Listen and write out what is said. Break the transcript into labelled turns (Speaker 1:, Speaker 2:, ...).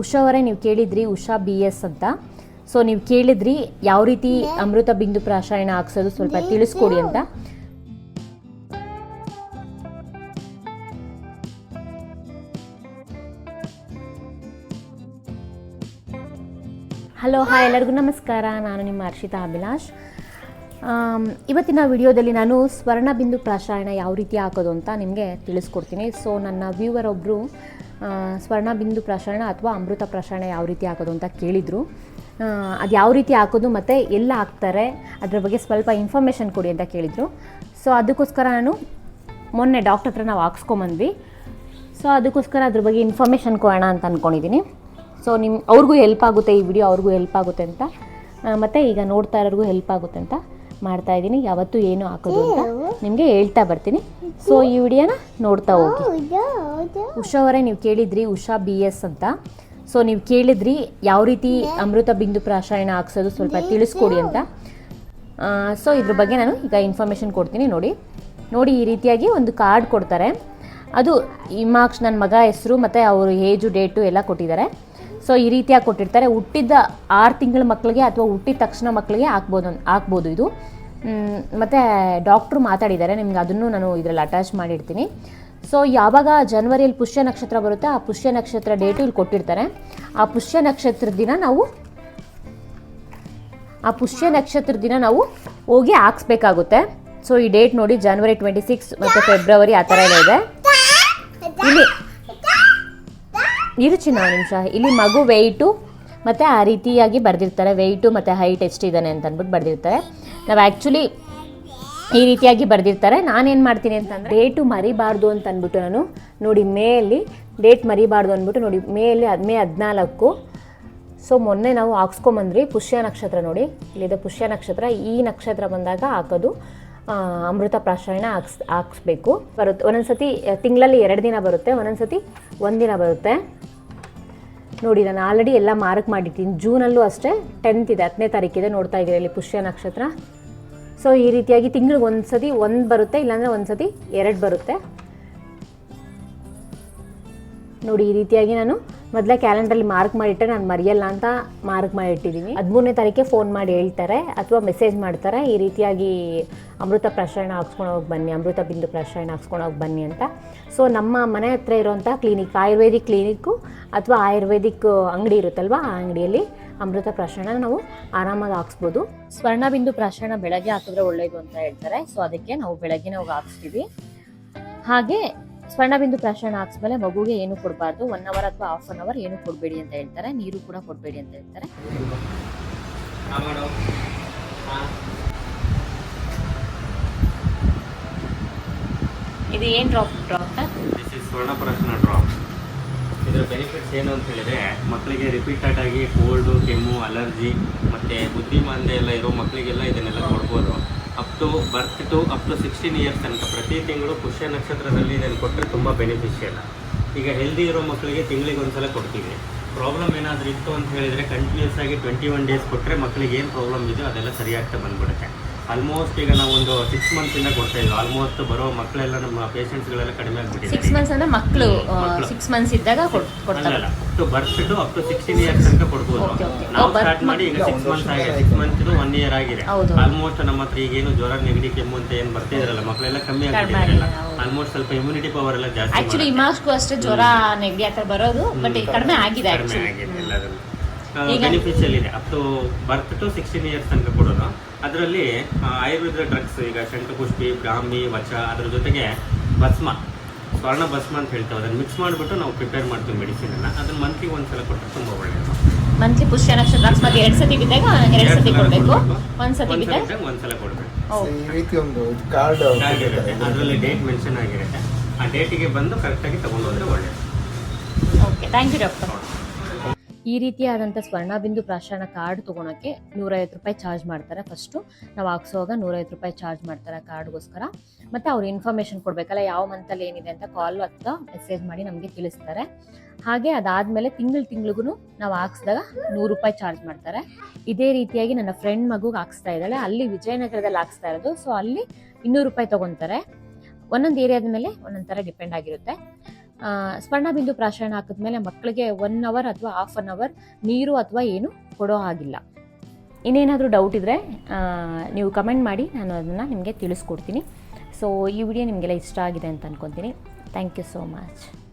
Speaker 1: ಉಷಾ ಅವರೇ ನೀವು ಕೇಳಿದ್ರಿ ಉಷಾ ಬಿ ಎಸ್ ಅಂತ. ಸೊ ನೀವು ಕೇಳಿದ್ರಿ ಯಾವ ರೀತಿ ಅಮೃತ ಬಿಂದು ಪ್ರಾಶಾಯನ ಹಾಕ್ಸೋದು ಸ್ವಲ್ಪ ತಿಳಿಸ್ಕೊಡಿ ಅಂತ. ಹಲೋ ಹಾಯ್ ಎಲ್ಲರಿಗೂ ನಮಸ್ಕಾರ. ನಾನು ನಿಮ್ಮ ಹರ್ಷಿತಾ ಅಭಿಲಾಷ್. ಇವತ್ತಿನ ವಿಡಿಯೋದಲ್ಲಿ ನಾನು ಸ್ವರ್ಣ ಬಿಂದು ಪ್ರಾಶಾಯನ ಯಾವ ರೀತಿ ಹಾಕೋದು ಅಂತ ನಿಮಗೆ ತಿಳಿಸ್ಕೊಡ್ತೀನಿ. ಸೊ ನನ್ನ ವ್ಯೂವರ್ ಒಬ್ಬರು ಸ್ವರ್ಣ ಬಿಂದು ಪ್ರಸರಣ ಅಥವಾ ಅಮೃತ ಪ್ರಸರಣ ಯಾವ ರೀತಿ ಹಾಕೋದು ಅಂತ ಕೇಳಿದರು. ಅದು ಯಾವ ರೀತಿ ಹಾಕೋದು ಮತ್ತು ಎಲ್ಲ ಹಾಕ್ತಾರೆ, ಅದರ ಬಗ್ಗೆ ಸ್ವಲ್ಪ ಇನ್ಫಾರ್ಮೇಷನ್ ಕೊಡಿ ಅಂತ ಕೇಳಿದರು. ಸೊ ಅದಕ್ಕೋಸ್ಕರ ನಾನು ಮೊನ್ನೆ ಡಾಕ್ಟರ್ ಹತ್ರ ನಾವು ಹಾಕ್ಸ್ಕೊಂಬಂದ್ವಿ. ಸೊ ಅದಕ್ಕೋಸ್ಕರ ಅದ್ರ ಬಗ್ಗೆ ಇನ್ಫಾರ್ಮೇಷನ್ ಕೊಡೋಣ ಅಂತ ಅಂದ್ಕೊಂಡಿದ್ದೀನಿ ಸೊ ನಿಮ್ಮ ಅವ್ರಿಗೂ ಹೆಲ್ಪ್ ಆಗುತ್ತೆ, ಈ ವಿಡಿಯೋ ಅವ್ರಿಗೂ ಹೆಲ್ಪ್ ಆಗುತ್ತೆ ಅಂತ. ಮತ್ತು ಈಗ ನೋಡ್ತಾ ಇರೋರಿಗೂ ಹೆಲ್ಪ್ ಆಗುತ್ತೆ ಅಂತ. ಮಾಡ್ತಾ ಇದ್ದೀನಿ. ಯಾವತ್ತೂ ಏನು ಹಾಕೋದು ಅಂತ ನಿಮಗೆ ಹೇಳ್ತಾ ಬರ್ತೀನಿ. ಸೊ ಈ ವಿಡಿಯೋನ ನೋಡ್ತಾ ಹೋಗಿ. ಉಷಾ ಅವರೇ ನೀವು ಕೇಳಿದ್ರಿ ಉಷಾ ಬಿ ಎಸ್ ಅಂತ. ಸೊ ನೀವು ಕೇಳಿದ್ರಿ ಯಾವ ರೀತಿ ಅಮೃತ ಬಿಂದು ಪ್ರಾಶಾಯನ ಹಾಕ್ಸೋದು ಸ್ವಲ್ಪ ತಿಳಿಸ್ಕೊಡಿ ಅಂತ. ಸೊ ಇದ್ರ ಬಗ್ಗೆ ನಾನು ಈಗ ಇನ್ಫಾರ್ಮೇಷನ್ ಕೊಡ್ತೀನಿ ನೋಡಿ. ನೋಡಿ ಈ ರೀತಿಯಾಗಿ ಒಂದು ಕಾರ್ಡ್ ಕೊಡ್ತಾರೆ. ಅದು ಈ ಮಾರ್ಕ್ಸ್ ನನ್ನ ಮಗ ಹೆಸರು ಮತ್ತು ಅವರು ಏಜು ಡೇಟು ಎಲ್ಲ ಕೊಟ್ಟಿದ್ದಾರೆ. ಸೊ ಈ ರೀತಿಯಾಗಿ ಕೊಟ್ಟಿರ್ತಾರೆ. ಹುಟ್ಟಿದ ಆರು ತಿಂಗಳ ಮಕ್ಕಳಿಗೆ ಅಥವಾ ಹುಟ್ಟಿದ ತಕ್ಷಣ ಮಕ್ಕಳಿಗೆ ಹಾಕ್ಬೋದು ಹಾಕ್ಬೋದು ಇದು. ಮತ್ತೆ ಡಾಕ್ಟ್ರು ಮಾತಾಡಿದ್ದಾರೆ, ನಿಮ್ಗೆ ಅದನ್ನು ನಾನು ಇದರಲ್ಲಿ ಅಟ್ಯಾಚ್ ಮಾಡಿರ್ತೀನಿ. ಸೊ ಯಾವಾಗ ಜನ್ವರಿಯಲ್ಲಿ ಪುಷ್ಯ ನಕ್ಷತ್ರ ಬರುತ್ತೆ, ಆ ಪುಷ್ಯ ನಕ್ಷತ್ರ ಡೇಟು ಇಲ್ಲಿ ಕೊಟ್ಟಿರ್ತಾರೆ. ಆ ಪುಷ್ಯ ನಕ್ಷತ್ರದ ದಿನ ನಾವು, ಆ ಪುಷ್ಯ ನಕ್ಷತ್ರದ ದಿನ ನಾವು ಹೋಗಿ ಹಾಕ್ಸ್ಬೇಕಾಗುತ್ತೆ. ಸೊ ಈ ಡೇಟ್ ನೋಡಿ ಜನವರಿ ಟ್ವೆಂಟಿ ಸಿಕ್ಸ್ ಮತ್ತು ಫೆಬ್ರವರಿ ಆ ಥರ ಎಲ್ಲ ಇದೆ. ಇಲ್ಲಿ ಇರುಚಿ ಒಂದು ನಿಮಿಷ. ಇಲ್ಲಿ ಮಗು ವೆಯ್ಟು ಮತ್ತು ಆ ರೀತಿಯಾಗಿ ಬರೆದಿರ್ತಾರೆ. ವೆಯ್ಟು ಮತ್ತು ಹೈಟ್ ಎಷ್ಟಿದ್ದಾನೆ ಅಂತ ಅಂದ್ಬಿಟ್ಟು ಬರೆದಿರ್ತಾರೆ. ನಾವು ಆ್ಯಕ್ಚುಲಿ ಈ ರೀತಿಯಾಗಿ ಬರೆದಿರ್ತಾರೆ. ನಾನೇನು ಮಾಡ್ತೀನಿ ಅಂತಂದರೆ ಡೇಟು ಮರಿಬಾರ್ದು ಅಂತ ಅಂದ್ಬಿಟ್ಟು ನಾನು ನೋಡಿ ಮೇಯಲ್ಲಿ ಡೇಟ್ ಮರಿಬಾರ್ದು ಅಂದ್ಬಿಟ್ಟು ನೋಡಿ ಮೇಯಲ್ಲಿ ಮೇ ಹದಿನಾಲ್ಕು. ಸೊ ಮೊನ್ನೆ ನಾವು ಹಾಕ್ಸ್ಕೊಂಬಂದ್ರಿ ಪುಷ್ಯ ನಕ್ಷತ್ರ ನೋಡಿ. ಇಲ್ಲಿದೆ ಪುಷ್ಯ ನಕ್ಷತ್ರ. ಈ ನಕ್ಷತ್ರ ಬಂದಾಗ ಹಾಕೋದು ಅಮೃತ ಪ್ರಾಶಾಯಣ ಹಾಕ್ಸ್, ಹಾಕ್ಸ್ಬೇಕು. ಬರುತ್ತೆ. ಒಂದೊಂದ್ಸತಿ ತಿಂಗಳಲ್ಲಿ ಎರಡು ದಿನ ಬರುತ್ತೆ. ಒಂದೊಂದ್ಸತಿ ಒಂದಿನ ಬರುತ್ತೆ. ನೋಡಿ, ನಾನು ಆಲ್ರೆಡಿ ಎಲ್ಲ ಮಾರ್ಕ್ ಮಾಡಿದ್ದೀನಿ ಜೂನಲ್ಲೂ ಅಷ್ಟೇ ಟೆಂತ್ ಇದೆ. ಹತ್ತನೇ ತಾರೀಕಿದೆ ನೋಡ್ತಾ ಇದ್ದೀರಿ ಇಲ್ಲಿ ಪುಷ್ಯ ನಕ್ಷತ್ರ. ಸೊ ಈ ರೀತಿಯಾಗಿ ತಿಂಗಳಿಗೆ ಒಂದು ಸತಿ ಒಂದು ಬರುತ್ತೆ, ಇಲ್ಲಾಂದರೆ ಒಂದು ಸತಿ ಎರಡು ಬರುತ್ತೆ. ನೋಡಿ, ಈ ರೀತಿಯಾಗಿ ನಾನು ಮೊದಲೇ ಕ್ಯಾಲೆಂಡ್ರಲ್ಲಿ ಮಾರ್ಕ್ ಮಾಡಿಟ್ಟರೆ ನಾನು ಮರೆಯಲ್ಲ ಅಂತ ಮಾರ್ಕ್ ಮಾಡಿಟ್ಟಿದ್ದೀನಿ ಹದಿಮೂರನೇ ತಾರೀಕೆ ಫೋನ್ ಮಾಡಿ ಹೇಳ್ತಾರೆ, ಅಥವಾ ಮೆಸೇಜ್ ಮಾಡ್ತಾರೆ, ಈ ರೀತಿಯಾಗಿ ಅಮೃತ ಪ್ರಸರಣ ಹಾಕ್ಸ್ಕೊಂಡು ಹೋಗಿ ಬನ್ನಿ, ಅಮೃತ ಬಿಂದು ಪ್ರಸರಣ ಹಾಕ್ಸ್ಕೊಂಡು ಹೋಗಿ ಬನ್ನಿ ಅಂತ. ಸೊ ನಮ್ಮ ಮನೆ ಹತ್ರ ಇರುವಂಥ ಕ್ಲಿನಿಕ್, ಆಯುರ್ವೇದಿಕ್ ಕ್ಲಿನಿಕ್ಕು, ಅಥವಾ ಆಯುರ್ವೇದಿಕ್ ಅಂಗಡಿ ಇರುತ್ತಲ್ವ, ಆ ಅಂಗಡಿಯಲ್ಲಿ ಅಮೃತ ಪ್ರಾಶನ ನಾವು ಆರಾಮಾಗಿ ಹಾಕ್ಸ್ಬೋದು. ಸ್ವರ್ಣಬಿಂದು ಪ್ರಾಶನ ಬೆಳಗ್ಗೆ ಹಾಕಿದ್ರೆ ಒಳ್ಳೇದು ಅಂತ ಹೇಳ್ತಾರೆ. ಸೊ ಅದಕ್ಕೆ ನಾವು ಬೆಳಗ್ಗೆ ನಾವು ಹಾಕ್ಸ್ತೀವಿ. ಹಾಗೆ ಸ್ವರ್ಣಬಿಂದು ಪ್ರಾಶನ ಹಾಕ್ಸ್ಮೇಲೆ ಮಗುಗೆ ಏನು ಕೊಡಬಾರ್ದು? ಒನ್ ಅವರ್ ಅಥವಾ ಹಾಫ್ ಅನ್ ಅವರ್ ಏನು ಕೊಡಬೇಡಿ ಅಂತ ಹೇಳ್ತಾರೆ. ನೀರು ಕೂಡ ಕೊಡಬೇಡಿ ಅಂತ ಹೇಳ್ತಾರೆ. ಇದು ಏನು ಡ್ರಾಪ್ ಡಾಕ್ಟರ್
Speaker 2: ಸ್ವರ್ಣ ಸ್ವರ್ಣಪ್ರಾಶನ ಡ್ರಾಪ್ ಇದರ ಬೆನಿಫಿಟ್ಸ್ ಏನು ಅಂತ ಹೇಳಿದ್ರೆ, ಮಕ್ಕಳಿಗೆ ರಿಪೀಟೆಡ್ ಆಗಿ ಕೋಲ್ಡು ಕೆಮ್ಮು ಅಲರ್ಜಿ ಮತ್ತು ಬುದ್ಧಿಮಾಂದ್ಯ ಎಲ್ಲ ಇರೋ ಮಕ್ಕಳಿಗೆಲ್ಲ ಇದನ್ನೆಲ್ಲ ಕೊಡ್ಬೋದು. Up to birth to up to sixteen years ತನಕ ಪ್ರತಿ ತಿಂಗಳು ಪುಷ್ಯ ನಕ್ಷತ್ರದಲ್ಲಿ ಇದನ್ನು ಕೊಟ್ಟರೆ ತುಂಬ ಬೆನಿಫಿಷಿಯಲ್ ಈಗ ಹೆಲ್ದಿ ಇರೋ ಮಕ್ಕಳಿಗೆ ತಿಂಗಳಿಗೆ ಒಂದ್ಸಲ ಕೊಡ್ತೀವಿ. ಪ್ರಾಬ್ಲಮ್ ಏನಾದರೂ ಇತ್ತು ಅಂತ ಹೇಳಿದರೆ ಕಂಟಿನ್ಯೂಸ್ ಆಗಿ ಟ್ವೆಂಟಿ ಒನ್ ಡೇಸ್ ಕೊಟ್ಟರೆ ಮಕ್ಕಳಿಗೆ ಏನು ಪ್ರಾಬ್ಲಮ್ ಇದೆಯೋ ಅದೆಲ್ಲ ಸರಿಯಾಗ್ತಾ ಬಂದ್ಬಿಡುತ್ತೆ. ಆಲ್ಮೋಸ್ಟ್ ಈಗ ನಾವು ಒಂದು ಸಿಕ್ಸ್ ಮಂತ್ಸಿಂದ ಕೊಡ್ತಾ ಇದ್ವಿ. ಆಲ್ಮೋಸ್ಟ್ ಬರೋ ಮಕ್ಕಳೆಲ್ಲ ನಮ್ಮ ಪೇಷಂಟ್ಸ್ಗಳೆಲ್ಲ ಕಡಿಮೆ ಆಗ್ಬಿಟ್ಟಿದೆ.
Speaker 1: ಸಿಕ್ಸ್ ಮಂತ್ಸ್ ಅಂದ್ರೆ ಮಕ್ಕಳು
Speaker 2: ಮಕ್ಳು.
Speaker 1: ಸಿಕ್ಸ್ ಮಂತ್ಸ್ ಇದ್ದಾಗ ಕೊಡ್- ಕೊಡ್ತಾರೆ.
Speaker 2: To birth to up to sixteen years ತನಕ ಕೊಡ್ಬೋದು.
Speaker 1: Okay, okay.
Speaker 2: ನಾವು
Speaker 1: Oh, birth
Speaker 2: ಸ್ಟಾರ್ಟ್ ಮಾಡಿ ಈಗ ಸಿಕ್ಸ್ ಮಂತ್ಸ್ ಆಗಿದೆ. ಸಿಕ್ಸ್ ಮಂತ್ ಒನ್ ಇಯರ್ ಆಗಿದೆ.
Speaker 1: ಹೌದು.
Speaker 2: ಆಲ್ಮೋಸ್ಟ್ ನಮ್ಮ ಹತ್ರ ಈಗ ಏನು ಜ್ವರ ನೆಗಡಿ ಕೆಮ್ಮು ಅಂತ ಏನು ಬರ್ತಿದ್ರಲ್ಲ ಮಕ್ಕಳೆಲ್ಲ ಕಮ್ಮಿ
Speaker 1: ಹೌದು.
Speaker 2: ಆಲ್ಮೋಸ್ಟ್ ಸ್ವಲ್ಪ ಇಮ್ಯುನಿಟಿ ಪವರ್ ಎಲ್ಲ ಜಾಸ್ತಿ
Speaker 1: ಆಕ್ಚುಲಿ
Speaker 2: ಮಾಡುತ್ತೆ.
Speaker 1: ಇಮಾಸ್ಗೂ ಅಷ್ಟೇ ಜ್ವರ ನೆಗಡಿ ಆ ಥರ ಬರೋದು ಬಟ್ ಕಡಿಮೆ ಆಗಿದೆ
Speaker 2: ಕಡಿಮೆ
Speaker 1: ಆಕ್ಚುಲಿ
Speaker 2: ಆಗಿದೆ ಎಲ್ಲದರಲ್ಲೂ.
Speaker 1: ಈಗ-
Speaker 2: ಬೆನಿಫಿಷಿಯಲ್ ಇದೆ. Up to birth to sixteen years ತನಕ ಕೊಡೋದು. ಅದರಲ್ಲಿ ಆಯುರ್ವೇದ ಡ್ರಗ್ಸ್ ಈಗ ಶಂಖಪುಷ್ಪಿ ಬ್ರಾಹ್ಮಿ ವಚ ಅದರ ಜೊತೆಗೆ ಭಸ್ಮ ಸ್ವರ್ಣ ಭಸ್ಮ ಅಂತ ಹೇಳ್ತೇವೆ. ಅದನ್ನು ಮಿಕ್ಸ್ ಮಾಡಿಬಿಟ್ಟು ನಾವು ಪ್ರಿಪೇರ್ ಮಾಡ್ತೀವಿ ಮೆಡಿಸಿನ್ ಅನ್ನ. ಅದನ್ನ ಮಂತ್ಲಿ ಒಂದ್ಸಲ ಕೊಟ್ಟರೆ ತುಂಬಾ ಒಳ್ಳೆಯದು
Speaker 1: ಮಂತ್ಲಿ ಪುಷ್ಯ ನಕ್ಷತ್ರ ಅಕಸ್ಮಾತ್ ಎರಡು ಸತಿ ಬಿದ್ದಾಗ ಎರಡು ಸತಿ ಕೊಡಬೇಕು? ಒಂದು ಸತಿ ಬಿದ್ದಾಗ
Speaker 2: ಒಂದ್ಸಲ ಕೊಡ್ಬೇಕು.
Speaker 1: ಓಕೆ
Speaker 3: ಈ ರೀತಿ ಒಂದು ಕಾರ್ಡ್
Speaker 2: ಅದರಲ್ಲಿ ಡೇಟ್ ಮೆನ್ಷನ್ ಆಗಿರುತ್ತೆ. ಆ ಡೇಟಿಗೆ ಬಂದು ಕರೆಕ್ಟಾಗಿ ತಗೊಂಡು ಹೋದ್ರೆ ಒಳ್ಳೆಯದು
Speaker 1: ಓಕೆ ಥ್ಯಾಂಕ್ ಯು ಡಾಕ್ಟರ್ ಈ ರೀತಿಯಾದಂಥ ಸ್ವರ್ಣಬಿಂದು ಪ್ರಾಶನ ಕಾರ್ಡ್ ತೊಗೊಳಕ್ಕೆ ನೂರೈವತ್ತು ರೂಪಾಯಿ ಚಾರ್ಜ್ ಮಾಡ್ತಾರೆ ಫಸ್ಟು ನಾವು ಹಾಕ್ಸೋವಾಗ ನೂರೈವತ್ತು ರೂಪಾಯಿ ಚಾರ್ಜ್ ಮಾಡ್ತಾರೆ ಕಾರ್ಡ್ಗೋಸ್ಕರ. ಮತ್ತು ಅವ್ರು ಇನ್ಫಾರ್ಮೇಷನ್ ಕೊಡಬೇಕಲ್ಲ, ಯಾವ ಮಂತಲ್ಲಿ ಏನಿದೆ ಅಂತ ಕಾಲ್ ಅಥವಾ ಮೆಸೇಜ್ ಮಾಡಿ ನಮಗೆ ತಿಳಿಸ್ತಾರೆ. ಹಾಗೆ ಅದಾದಮೇಲೆ ತಿಂಗಳು ತಿಂಗಳಿಗೂ ನಾವು ಹಾಕ್ಸಿದಾಗ ನೂರು ರೂಪಾಯಿ ಚಾರ್ಜ್ ಮಾಡ್ತಾರೆ. ಇದೇ ರೀತಿಯಾಗಿ ನನ್ನ ಫ್ರೆಂಡ್ ಮಗುಗೆ ಹಾಕ್ಸ್ತಾ ಇದ್ದಾಳೆ. ಅಲ್ಲಿ ವಿಜಯನಗರದಲ್ಲಿ ಹಾಕ್ಸ್ತಾ ಇರೋದು. ಸೊ ಅಲ್ಲಿ ಇನ್ನೂರು ರೂಪಾಯಿ ತೊಗೊತಾರೆ. ಒಂದೊಂದು ಏರಿಯಾದ ಮೇಲೆ ಒಂದೊಂದು ಥರ ಡಿಪೆಂಡ್ ಆಗಿರುತ್ತೆ. ಆ, ಸ್ವರ್ಣಬಿಂದು ಪ್ರಾಶಾಯಣ ಹಾಕಿದ್ಮೇಲೆ ಮಕ್ಕಳಿಗೆ ಒನ್ ಅವರ್ ಅಥವಾ ಹಾಫ್ ಅನ್ ಅವರ್ ನೀರು ಅಥವಾ ಏನು ಕೊಡೋ ಹಾಗಿಲ್ಲ. ಇನ್ನೇನಾದರೂ ಡೌಟ್ ಇದ್ದರೆ ನೀವು ಕಮೆಂಟ್ ಮಾಡಿ ನಾನು ಅದನ್ನು ನಿಮಗೆ ತಿಳಿಸ್ಕೊಡ್ತೀನಿ. ಸೊ ಈ ವಿಡಿಯೋ ನಿಮಗೆಲ್ಲ ಇಷ್ಟ ಆಗಿದೆ ಅಂತ ಅನ್ಕೊತೀನಿ. Thank you so much